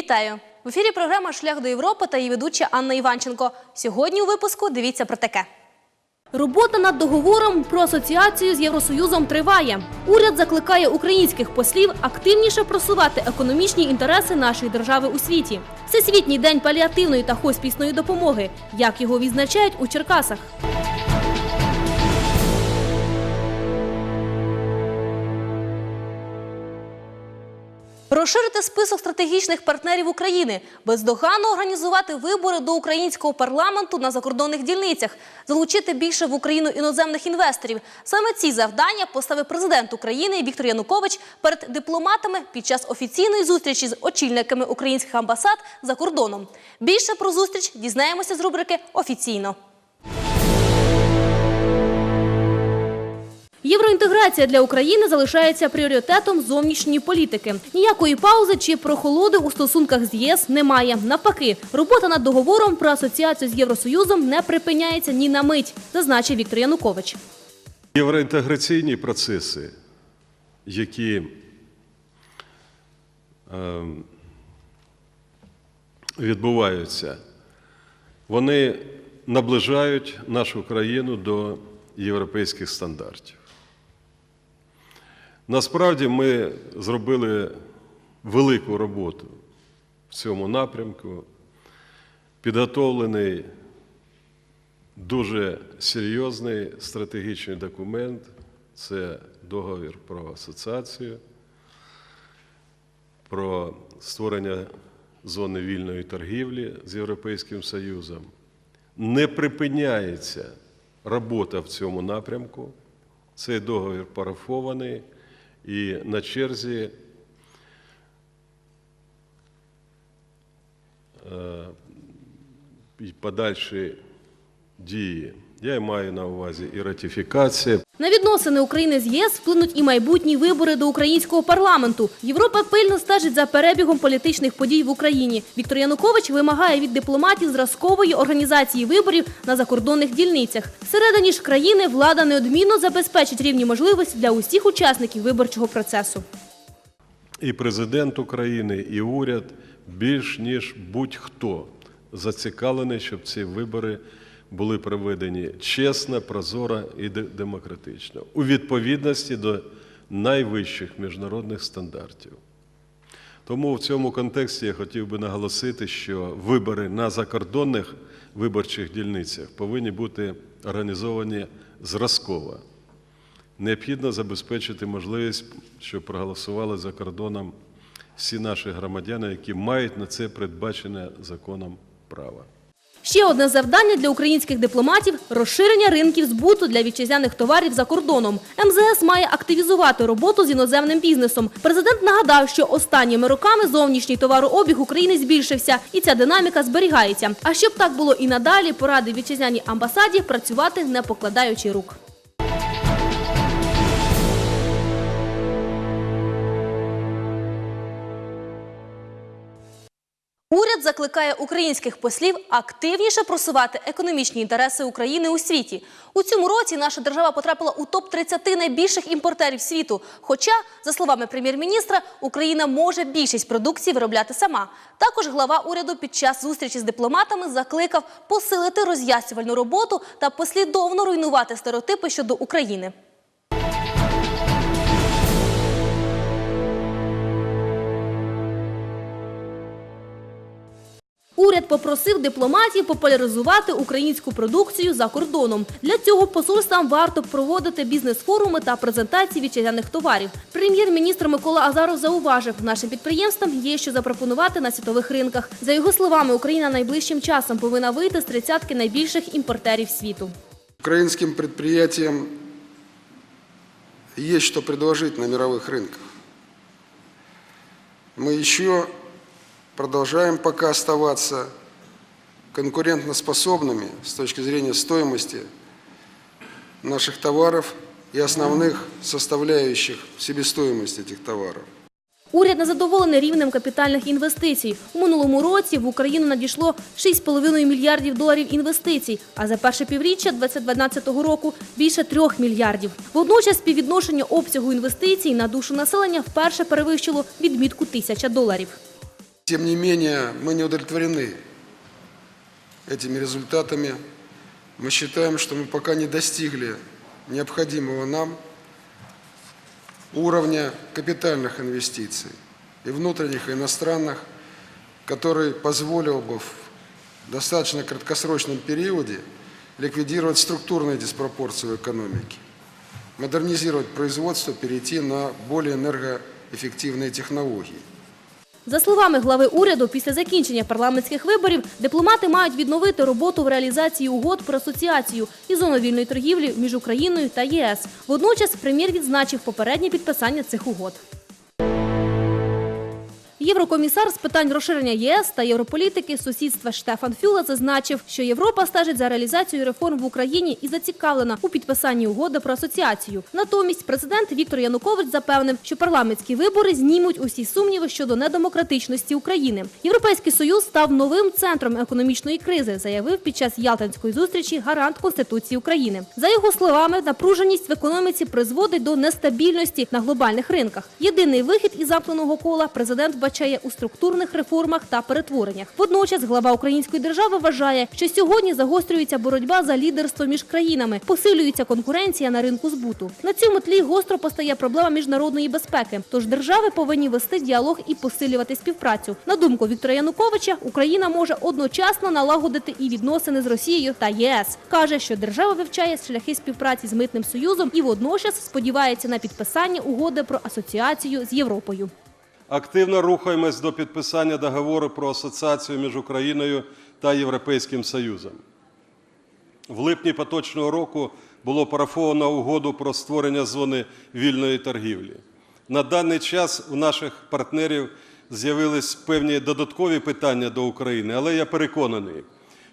Вітаю! В ефірі програма Шлях до Європи та її ведуча Анна Іванченко. Сьогодні у випуску дивіться про таке. Робота над договором про асоціацію з Євросоюзом триває. Уряд закликає українських послів активніше просувати економічні інтереси нашої держави у світі. Всесвітній день паліативної та хоспісної допомоги. Як його відзначають у Черкасах? Розширити список стратегічних партнерів України, бездоганно організувати вибори до українського парламенту на закордонних дільницях, залучити більше в Україну іноземних інвесторів. Саме ці завдання поставив президент України Віктор Янукович перед дипломатами під час офіційної зустрічі з очільниками українських амбасад за кордоном. Більше про зустріч дізнаємося з рубрики Офіційно. Євроінтеграція для України залишається пріоритетом зовнішньої політики. Ніякої паузи чи прохолоди у стосунках з ЄС немає. Навпаки, робота над договором про асоціацію з Євросоюзом не припиняється ні на мить, зазначив Віктор Янукович. Євроінтеграційні процеси, які е, відбуваються, вони наближають нашу країну до європейських стандартів. Насправді ми зробили велику роботу в цьому напрямку, підготовлений дуже серйозний стратегічний документ це договір про асоціацію, про створення зони вільної торгівлі з Європейським Союзом. Не припиняється робота в цьому напрямку. Цей договір парафований і на черзі е, подальші дії. Я маю на увазі і ратифікація. На відносини України з ЄС вплинуть і майбутні вибори до українського парламенту. Європа пильно стежить за перебігом політичних подій в Україні. Віктор Янукович вимагає від дипломатів зразкової організації виборів на закордонних дільницях. Всередині ж країни влада неодмінно забезпечить рівні можливості для усіх учасників виборчого процесу. І президент України, і уряд більш ніж будь-хто зацікавлений, щоб ці вибори були проведені чесно, прозоро і де- демократично у відповідності до найвищих міжнародних стандартів. Тому в цьому контексті я хотів би наголосити, що вибори на закордонних виборчих дільницях повинні бути організовані зразково. Необхідно забезпечити можливість, щоб проголосували за кордоном всі наші громадяни, які мають на це передбачене законом право. Ще одне завдання для українських дипломатів розширення ринків збуту для вітчизняних товарів за кордоном. МЗС має активізувати роботу з іноземним бізнесом. Президент нагадав, що останніми роками зовнішній товарообіг України збільшився, і ця динаміка зберігається. А щоб так було і надалі, поради вітчизняній амбасаді працювати не покладаючи рук. Уряд закликає українських послів активніше просувати економічні інтереси України у світі. У цьому році наша держава потрапила у топ 30 найбільших імпортерів світу. Хоча, за словами прем'єр-міністра, Україна може більшість продукції виробляти сама. Також глава уряду під час зустрічі з дипломатами закликав посилити роз'яснювальну роботу та послідовно руйнувати стереотипи щодо України. Уряд попросив дипломатів популяризувати українську продукцію за кордоном. Для цього посольствам варто проводити бізнес-форуми та презентації вітчизняних товарів. Прем'єр-міністр Микола Азаров зауважив, нашим підприємствам є що запропонувати на світових ринках. За його словами, Україна найближчим часом повинна вийти з тридцятки найбільших імпортерів світу. Украинским предприятиям есть что предложить на мировых рынках. Мы еще продолжаем пока оставаться конкурентоспособными с точки зрения стоимости наших товаров и основных составляющих себестоимости этих товаров. Уряд не задоволений рівнем капітальних інвестицій. У минулому році в Україну надійшло 6,5 мільярдів доларів інвестицій, а за перше півріччя 2012 року більше 3 мільярдів. Водночас співвідношення обсягу інвестицій на душу населення вперше перевищило відмітку тисяча доларів. Тем не менее, мы не удовлетворены этими результатами. Мы считаем, что мы пока не достигли необходимого нам уровня капитальных инвестиций и внутренних, и иностранных, который позволил бы в достаточно краткосрочном периоде ликвидировать структурные диспропорции в экономике, модернизировать производство, перейти на более энергоэффективные технологии. За словами глави уряду, після закінчення парламентських виборів дипломати мають відновити роботу в реалізації угод про асоціацію і зону вільної торгівлі між Україною та ЄС. Водночас прем'єр відзначив попереднє підписання цих угод. Єврокомісар з питань розширення ЄС та європолітики сусідства Штефан Фюле зазначив, що Європа стежить за реалізацією реформ в Україні і зацікавлена у підписанні угоди про асоціацію. Натомість президент Віктор Янукович запевнив, що парламентські вибори знімуть усі сумніви щодо недемократичності України. Європейський союз став новим центром економічної кризи, заявив під час Ялтинської зустрічі гарант Конституції України. За його словами, напруженість в економіці призводить до нестабільності на глобальних ринках. Єдиний вихід із замкненого кола президент вбачає у структурних реформах та перетвореннях. Водночас глава української держави вважає, що сьогодні загострюється боротьба за лідерство між країнами, посилюється конкуренція на ринку збуту. На цьому тлі гостро постає проблема міжнародної безпеки. Тож держави повинні вести діалог і посилювати співпрацю. На думку Віктора Януковича, Україна може одночасно налагодити і відносини з Росією та ЄС. каже, що держава вивчає шляхи співпраці з митним союзом і водночас сподівається на підписання угоди про асоціацію з Європою. Активно рухаємось до підписання договору про асоціацію між Україною та Європейським Союзом. В липні поточного року було парафовано угоду про створення зони вільної торгівлі. На даний час у наших партнерів з'явились певні додаткові питання до України, але я переконаний,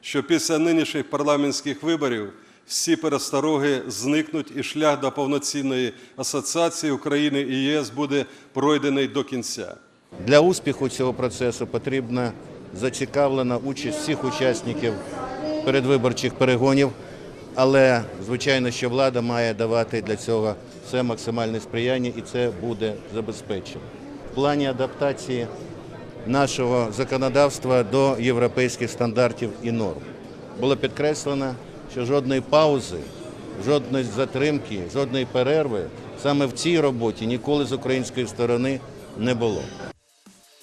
що після нинішніх парламентських виборів всі перестороги зникнуть і шлях до повноцінної асоціації України і ЄС буде пройдений до кінця. Для успіху цього процесу потрібна зацікавлена участь всіх учасників передвиборчих перегонів, але звичайно, що влада має давати для цього все максимальне сприяння і це буде забезпечено. В плані адаптації нашого законодавства до європейських стандартів і норм було підкреслено, що жодної паузи, жодної затримки, жодної перерви саме в цій роботі ніколи з української сторони не було.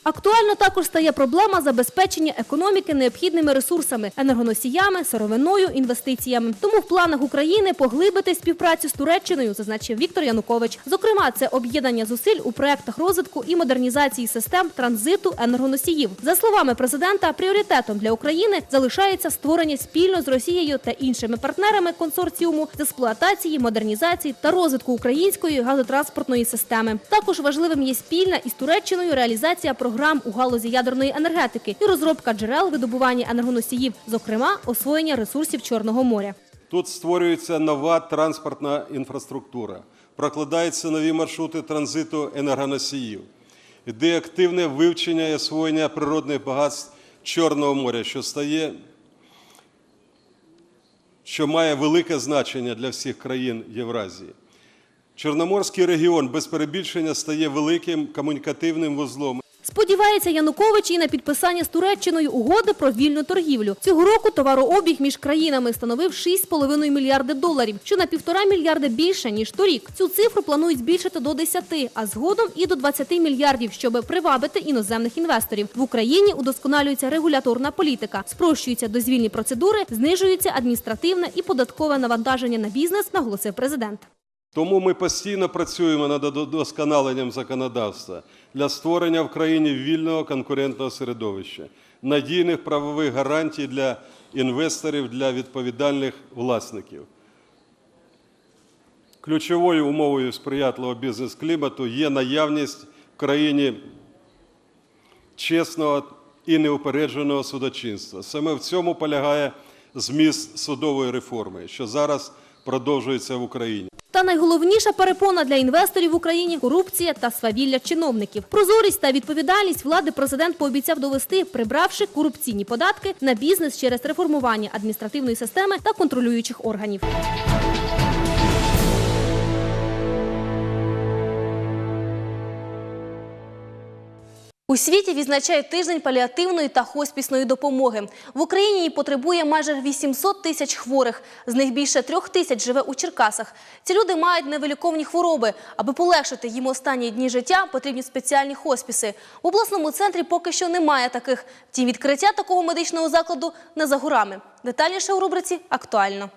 Актуально також стає проблема забезпечення економіки необхідними ресурсами, енергоносіями, сировиною, інвестиціями. Тому в планах України поглибити співпрацю з Туреччиною, зазначив Віктор Янукович. Зокрема, це об'єднання зусиль у проектах розвитку і модернізації систем транзиту енергоносіїв. За словами президента, пріоритетом для України залишається створення спільно з Росією та іншими партнерами консорціуму з експлуатації, модернізації та розвитку української газотранспортної системи. Також важливим є спільна із Туреччиною реалізація програм у галузі ядерної енергетики і розробка джерел видобування енергоносіїв, зокрема освоєння ресурсів Чорного моря. Тут створюється нова транспортна інфраструктура, прокладаються нові маршрути транзиту енергоносіїв, іде активне вивчення і освоєння природних багатств Чорного моря, що стає, що має велике значення для всіх країн Євразії. Чорноморський регіон без перебільшення стає великим комунікативним вузлом Сподівається Янукович і на підписання з Туреччиною угоди про вільну торгівлю. Цього року товарообіг між країнами становив 6,5 мільярди доларів, що на півтора мільярди більше ніж торік. Цю цифру планують збільшити до 10, а згодом і до 20 мільярдів, щоб привабити іноземних інвесторів. В Україні удосконалюється регуляторна політика, спрощуються дозвільні процедури, знижується адміністративне і податкове навантаження на бізнес, наголосив президент. Тому ми постійно працюємо над удосконаленням законодавства для створення в країні вільного конкурентного середовища, надійних правових гарантій для інвесторів, для відповідальних власників. Ключовою умовою сприятливого бізнес-клімату є наявність в країні чесного і неупередженого судочинства. Саме в цьому полягає зміст судової реформи, що зараз продовжується в Україні. Найголовніша перепона для інвесторів в Україні корупція та свавілля чиновників. Прозорість та відповідальність влади президент пообіцяв довести, прибравши корупційні податки на бізнес через реформування адміністративної системи та контролюючих органів. У світі відзначають тиждень паліативної та хоспісної допомоги. В Україні її потребує майже 800 тисяч хворих. З них більше трьох тисяч живе у Черкасах. Ці люди мають невиліковні хвороби. Аби полегшити їм останні дні життя, потрібні спеціальні хоспіси. В обласному центрі поки що немає таких. Втім, відкриття такого медичного закладу не за горами. Детальніше у рубриці «Актуально».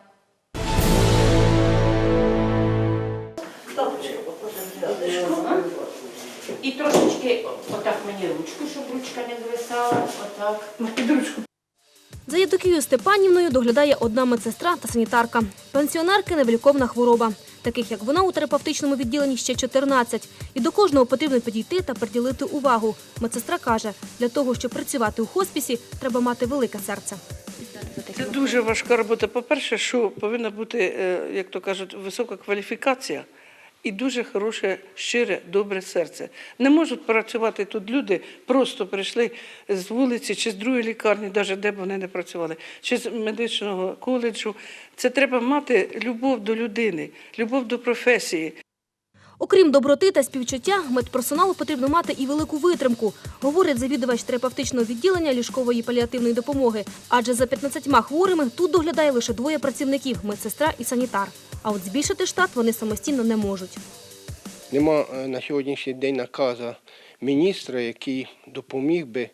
І трошечки отак мені ручку, щоб ручка не звисала. Отак. Під ручку. За Євдокією Степанівною доглядає одна медсестра та санітарка. Пенсіонерки – невиліковна хвороба. Таких, як вона, у терапевтичному відділенні ще 14. І до кожного потрібно підійти та приділити увагу. Медсестра каже, для того, щоб працювати у хоспісі, треба мати велике серце. Це дуже важка робота. По-перше, що повинна бути, е, як то кажуть, висока кваліфікація і дуже хороше, щире, добре серце. Не можуть працювати тут люди, просто прийшли з вулиці чи з другої лікарні, навіть де б вони не працювали, чи з медичного коледжу. Це треба мати любов до людини, любов до професії. Окрім доброти та співчуття, медперсоналу потрібно мати і велику витримку, говорить завідувач терапевтичного відділення ліжкової паліативної допомоги. Адже за 15 хворими тут доглядає лише двоє працівників – медсестра і санітар. А от збільшити штат вони самостійно не можуть. Нема е, на сьогоднішній день наказу міністра, який допоміг би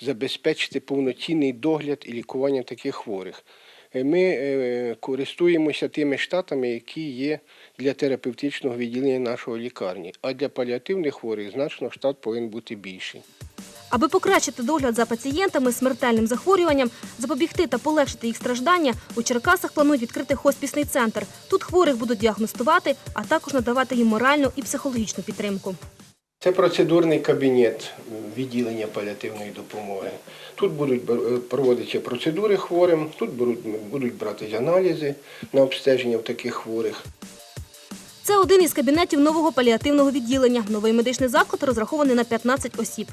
забезпечити повноцінний догляд і лікування таких хворих. Е, Ми е, користуємося тими штатами, які є для терапевтичного відділення нашої лікарні. А для паліативних хворих значно штат повинен бути більший. Аби покращити догляд за пацієнтами з смертельним захворюванням, запобігти та полегшити їх страждання, у Черкасах планують відкрити хоспісний центр. Тут хворих будуть діагностувати, а також надавати їм моральну і психологічну підтримку. Це процедурний кабінет відділення паліативної допомоги. Тут будуть е, проводитися процедури хворим, тут будуть братись аналізи на обстеження в таких хворих. Це один із кабінетів нового паліативного відділення. Новий медичний заклад розрахований на 15 осіб.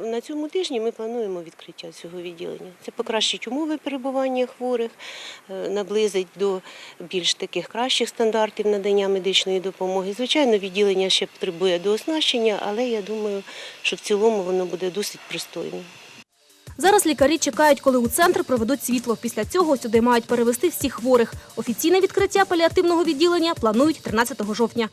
На цьому тижні ми плануємо відкриття цього відділення. Це покращить умови перебування хворих, е, наблизить до більш таких кращих стандартів надання медичної допомоги. Звичайно, відділення ще потребує дооснащення, але я думаю, що в цілому воно буде досить пристойним. Зараз лікарі чекають, коли у центр проведуть світло. Після цього сюди мають перевести всіх хворих. Офіційне відкриття паліативного відділення планують 13 жовтня.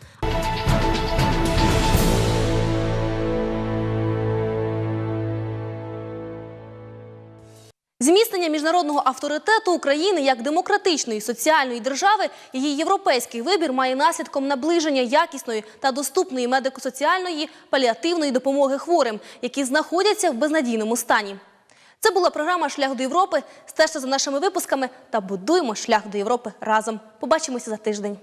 Міжнародного авторитету України як демократичної соціальної держави, її європейський вибір має наслідком наближення якісної та доступної медико-соціальної паліативної допомоги хворим, які знаходяться в безнадійному стані. Це була програма Шлях до Європи. Стежте за нашими випусками та будуємо шлях до Європи разом. Побачимося за тиждень.